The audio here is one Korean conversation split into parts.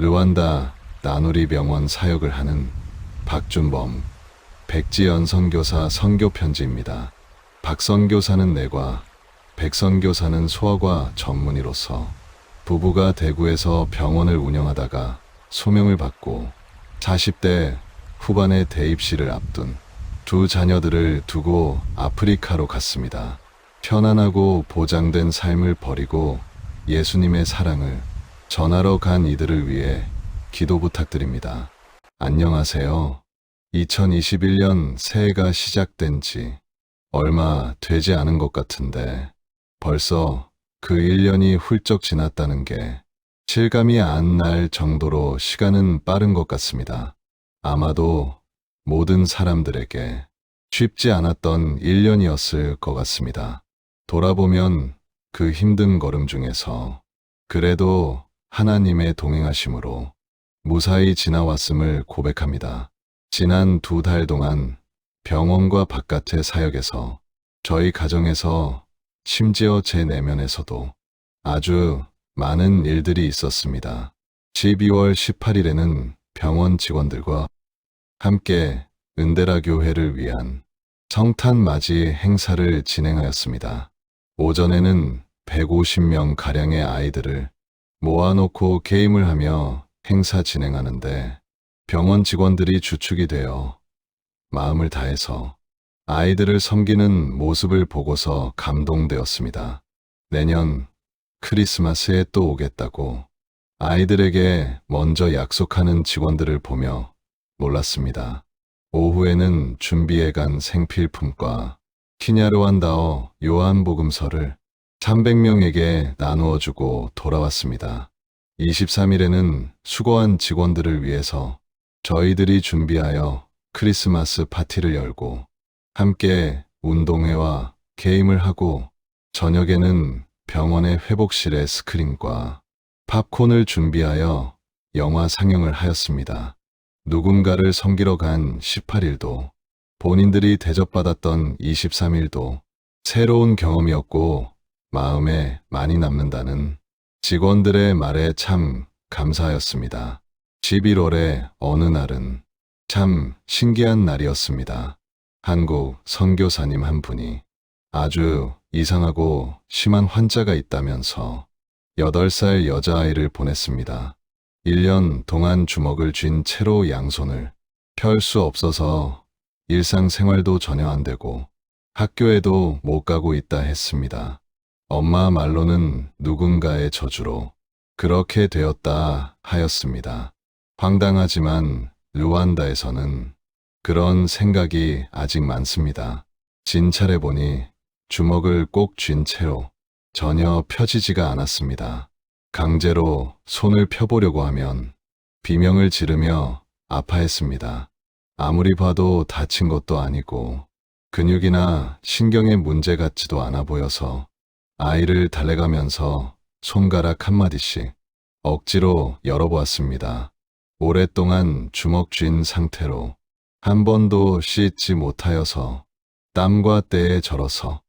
르완다 나누리 병원 사역을 하는 박준범, 백지연 선교사 선교 편지입니다. 박 선교사는 내과, 백 선교사는 소아과 전문의로서 부부가 대구에서 병원을 운영하다가 소명을 받고 40대 후반의 대입시를 앞둔 두 자녀들을 두고 아프리카로 갔습니다. 편안하고 보장된 삶을 버리고 예수님의 사랑을 전하러 간 이들을 위해 기도 부탁드립니다. 안녕하세요. 2021년 새해가 시작된 지 얼마 되지 않은 것 같은데 벌써 그 1년이 훌쩍 지났다는 게 실감이 안 날 정도로 시간은 빠른 것 같습니다. 아마도 모든 사람들에게 쉽지 않았던 1년이었을 것 같습니다. 돌아보면 그 힘든 걸음 중에서 그래도 하나님의 동행하심으로 무사히 지나왔음을 고백합니다. 지난 두 달 동안 병원과 바깥의 사역에서 저희 가정에서 심지어 제 내면에서도 아주 많은 일들이 있었습니다. 12월 18일에는 병원 직원들과 함께 은대라 교회를 위한 성탄 맞이 행사를 진행하였습니다. 오전에는 150명 가량의 아이들을 모아놓고 게임을 하며 행사 진행하는데 병원 직원들이 주축이 되어 마음을 다해서 아이들을 섬기는 모습을 보고서 감동되었습니다. 내년 크리스마스에 또 오겠다고 아이들에게 먼저 약속하는 직원들을 보며 몰랐습니다. 오후에는 준비해 간 생필품과 키냐르완다어 요한복음서를 300명에게 나누어 주고 돌아왔습니다. 23일에는 수고한 직원들을 위해서 저희들이 준비하여 크리스마스 파티를 열고 함께 운동회와 게임을 하고 저녁에는 병원의 회복실에 스크린과 팝콘을 준비하여 영화 상영을 하였습니다. 누군가를 섬기러 간 18일도 본인들이 대접받았던 23일도 새로운 경험이었고 마음에 많이 남는다는 직원들의 말에 참 감사하였습니다. 11월의 어느 날은 참 신기한 날이었습니다. 한국 선교사님 한 분이 아주 이상하고 심한 환자가 있다면서 8살 여자아이를 보냈습니다. 1년 동안 주먹을 쥔 채로 양손을 펼 수 없어서 일상생활도 전혀 안 되고 학교에도 못 가고 있다 했습니다. 엄마 말로는 누군가의 저주로 그렇게 되었다 하였습니다. 황당하지만 르완다에서는 그런 생각이 아직 많습니다. 진찰해 보니 주먹을 꼭 쥔 채로 전혀 펴지지가 않았습니다. 강제로 손을 펴보려고 하면 비명을 지르며 아파했습니다. 아무리 봐도 다친 것도 아니고 근육이나 신경의 문제 같지도 않아 보여서 아이를 달래가면서 손가락 한마디씩 억지로 열어보았습니다. 오랫동안 주먹 쥔 상태로 한 번도 씻지 못하여서 땀과 때에 절어서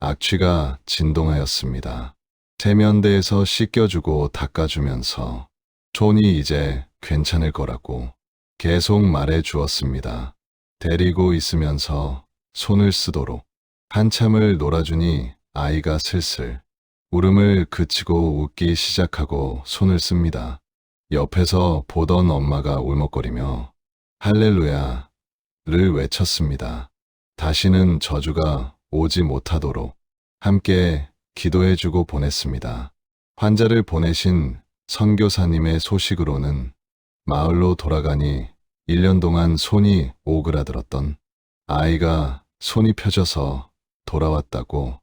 악취가 진동하였습니다. 세면대에서 씻겨주고 닦아주면서 손이 이제 괜찮을 거라고 계속 말해 주었습니다. 데리고 있으면서 손을 쓰도록 한참을 놀아주니 아이가 슬슬 울음을 그치고 웃기 시작하고 손을 씁니다. 옆에서 보던 엄마가 울먹거리며 할렐루야를 외쳤습니다. 다시는 저주가 오지 못하도록 함께 기도해주고 보냈습니다. 환자를 보내신 선교사님의 소식으로는 마을로 돌아가니 1년 동안 손이 오그라들었던 아이가 손이 펴져서 돌아왔다고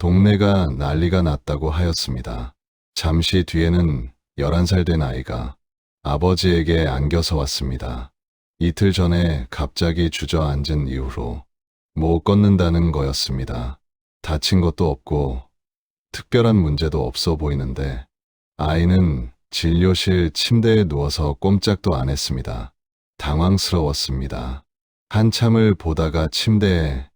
동네가 난리가 났다고 하였습니다. 잠시 뒤에는 11살 된 아이가 아버지에게 안겨서 왔습니다. 이틀 전에 갑자기 주저앉은 이후로 못 걷는다는 거였습니다. 다친 것도 없고 특별한 문제도 없어 보이는데 아이는 진료실 침대에 누워서 꼼짝도 안 했습니다. 당황스러웠습니다. 한참을 보다가 침대에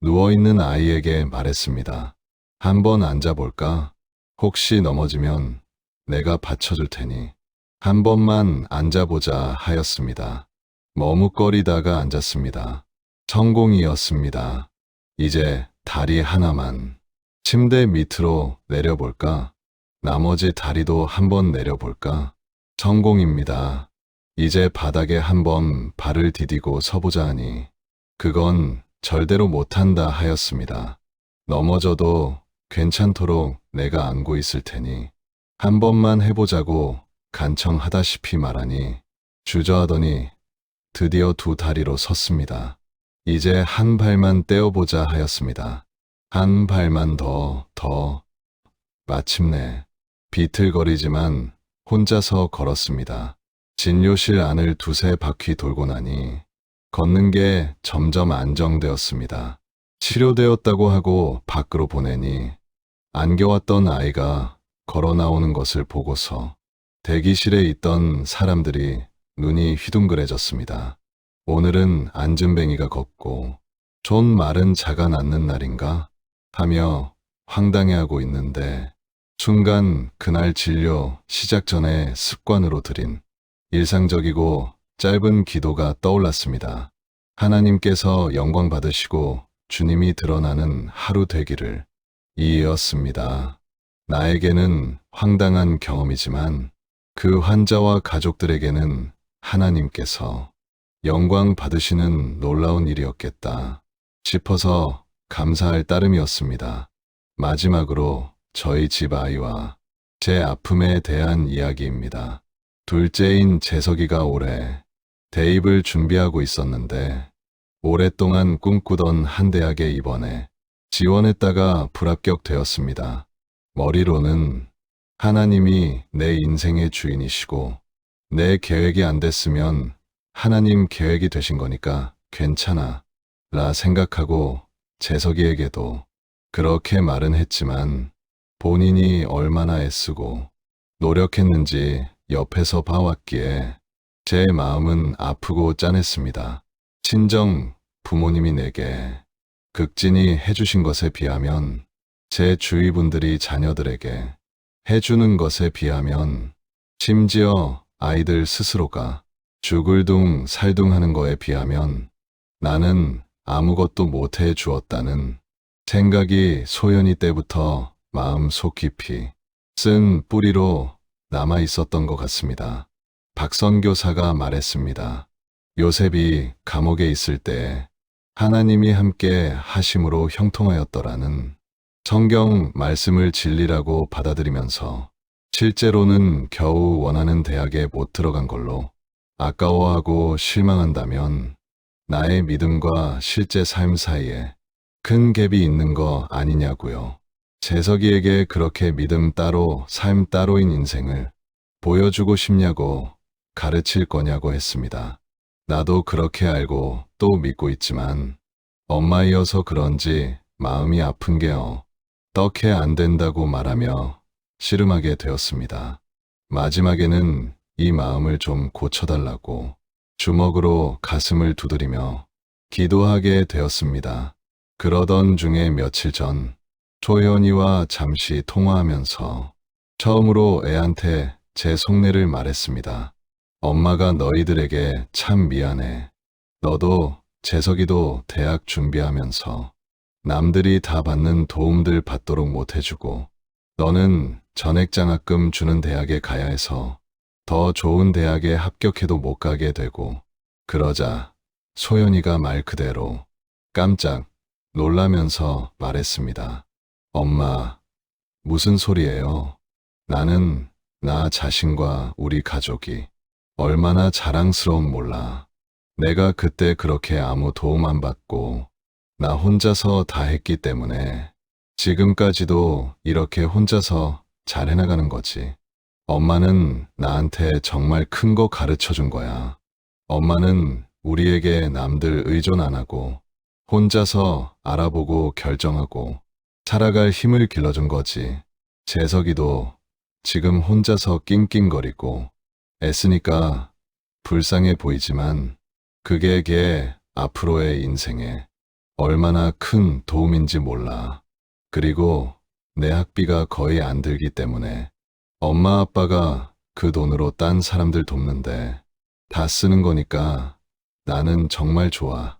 누워있는 아이에게 말했습니다. 한번 앉아볼까? 혹시 넘어지면 내가 받쳐줄 테니 한 번만 앉아보자 하였습니다. 머뭇거리다가 앉았습니다. 성공이었습니다. 이제 다리 하나만 침대 밑으로 내려볼까? 나머지 다리도 한번 내려볼까? 성공입니다. 이제 바닥에 한번 발을 디디고 서보자 하니 그건 절대로 못한다 하였습니다. 넘어져도 괜찮도록 내가 안고 있을 테니 한 번만 해보자고 간청하다시피 말하니 주저하더니 드디어 두 다리로 섰습니다. 이제 한 발만 떼어보자 하였습니다. 한 발만 더, 더. 마침내 비틀거리지만 혼자서 걸었습니다. 진료실 안을 두세 바퀴 돌고 나니 걷는 게 점점 안정되었습니다. 치료되었다고 하고 밖으로 보내니 안겨왔던 아이가 걸어 나오는 것을 보고서 대기실에 있던 사람들이 눈이 휘둥그레졌습니다. 오늘은 안전뱅이가 걷고 존 말은 자가 낳는 날인가 하며 황당해하고 있는데 순간 그날 진료 시작 전에 습관으로 드린 일상적이고 짧은 기도가 떠올랐습니다. 하나님께서 영광 받으시고 주님이 드러나는 하루 되기를 이었습니다. 나에게는 황당한 경험이지만 그 환자와 가족들에게는 하나님께서 영광 받으시는 놀라운 일이었겠다 싶어서 감사할 따름이었습니다. 마지막으로 저희 집 아이와 제 아픔에 대한 이야기입니다. 둘째인 재석이가 올해 대입을 준비하고 있었는데 오랫동안 꿈꾸던 한 대학에 입원해 지원했다가 불합격되었습니다. 머리로는 하나님이 내 인생의 주인이시고 내 계획이 안 됐으면 하나님 계획이 되신 거니까 괜찮아 라 생각하고 재석이에게도 그렇게 말은 했지만 본인이 얼마나 애쓰고 노력했는지 옆에서 봐왔기에 제 마음은 아프고 짠했습니다. 친정 부모님이 내게 극진히 해주신 것에 비하면 제 주위 분들이 자녀들에게 해주는 것에 비하면 심지어 아이들 스스로가 죽을둥 살둥 하는 거에 비하면 나는 아무것도 못해 주었다는 생각이 소연이 때부터 마음속 깊이 쓴 뿌리로 남아 있었던 것 같습니다. 박선 교사가 말했습니다. 요셉이 감옥에 있을 때 하나님이 함께 하심으로 형통하였더라는 성경 말씀을 진리라고 받아들이면서 실제로는 겨우 원하는 대학에 못 들어간 걸로 아까워하고 실망한다면 나의 믿음과 실제 삶 사이에 큰 갭이 있는 거 아니냐고요. 재석이에게 그렇게 믿음 따로 삶 따로인 인생을 보여주고 싶냐고 가르칠 거냐고 했습니다. 나도 그렇게 알고 또 믿고 있지만 엄마이어서 그런지 마음이 아픈 게요. 떡해 안 된다고 말하며 씨름하게 되었습니다. 마지막에는 이 마음을 좀 고쳐달라고 주먹으로 가슴을 두드리며 기도하게 되었습니다. 그러던 중에 며칠 전 초현이와 잠시 통화하면서 처음으로 애한테 제 속내를 말했습니다. 엄마가 너희들에게 참 미안해. 너도 재석이도 대학 준비하면서 남들이 다 받는 도움들 받도록 못해주고 너는 전액장학금 주는 대학에 가야 해서 더 좋은 대학에 합격해도 못 가게 되고 그러자 소연이가 말 그대로 깜짝 놀라면서 말했습니다. 엄마, 무슨 소리예요? 나는 나 자신과 우리 가족이 얼마나 자랑스러운 몰라. 내가 그때 그렇게 아무 도움 안 받고 나 혼자서 다 했기 때문에 지금까지도 이렇게 혼자서 잘 해나가는 거지. 엄마는 나한테 정말 큰 거 가르쳐 준 거야. 엄마는 우리에게 남들 의존 안 하고 혼자서 알아보고 결정하고 살아갈 힘을 길러준 거지. 재석이도 지금 혼자서 낑낑거리고 애쓰니까 불쌍해 보이지만 그게 걔 앞으로의 인생에 얼마나 큰 도움인지 몰라. 그리고 내 학비가 거의 안 들기 때문에 엄마 아빠가 그 돈으로 딴 사람들 돕는데 다 쓰는 거니까 나는 정말 좋아.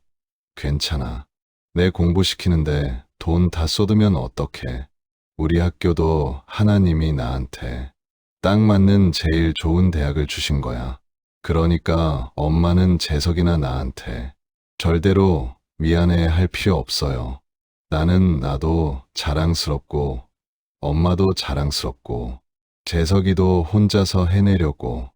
괜찮아. 내 공부시키는데 돈 다 쏟으면 어떡해. 우리 학교도 하나님이 나한테 딱 맞는 제일 좋은 대학을 주신 거야. 그러니까 엄마는 재석이나 나한테 절대로 미안해 할 필요 없어요. 나는 나도 자랑스럽고 엄마도 자랑스럽고 재석이도 혼자서 해내려고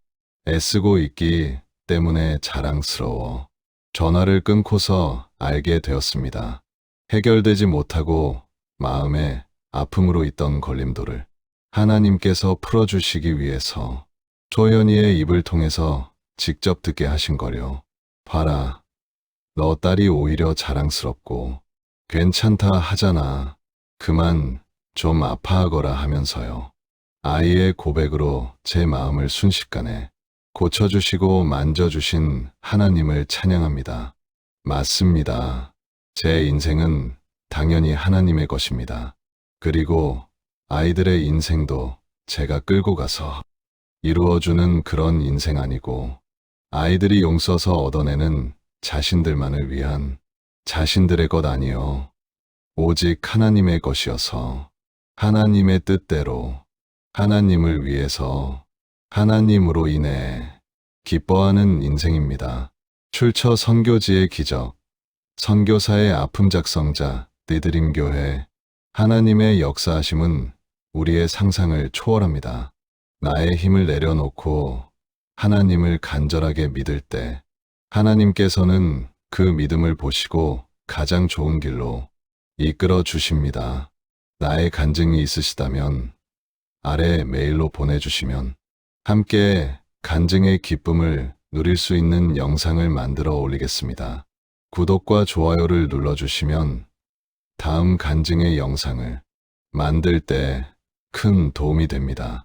애쓰고 있기 때문에 자랑스러워. 전화를 끊고서 알게 되었습니다. 해결되지 못하고 마음에 아픔으로 있던 걸림돌을 하나님께서 풀어주시기 위해서 조연이의 입을 통해서 직접 듣게 하신 거려. 봐라. 너 딸이 오히려 자랑스럽고 괜찮다 하잖아. 그만 좀 아파하거라 하면서요. 아이의 고백으로 제 마음을 순식간에 고쳐주시고 만져주신 하나님을 찬양합니다. 맞습니다. 제 인생은 당연히 하나님의 것입니다. 그리고 아이들의 인생도 제가 끌고 가서 이루어주는 그런 인생 아니고 아이들이 용써서 얻어내는 자신들만을 위한 자신들의 것 아니요. 오직 하나님의 것이어서 하나님의 뜻대로 하나님을 위해서 하나님으로 인해 기뻐하는 인생입니다. 출처 선교지의 기적, 선교사의 아픔 작성자 띠드림 교회 하나님의 역사하심은 우리의 상상을 초월합니다. 나의 힘을 내려놓고 하나님을 간절하게 믿을 때 하나님께서는 그 믿음을 보시고 가장 좋은 길로 이끌어 주십니다. 나의 간증이 있으시다면 아래 메일로 보내주시면 함께 간증의 기쁨을 누릴 수 있는 영상을 만들어 올리겠습니다. 구독과 좋아요를 눌러주시면 다음 간증의 영상을 만들 때 큰 도움이 됩니다.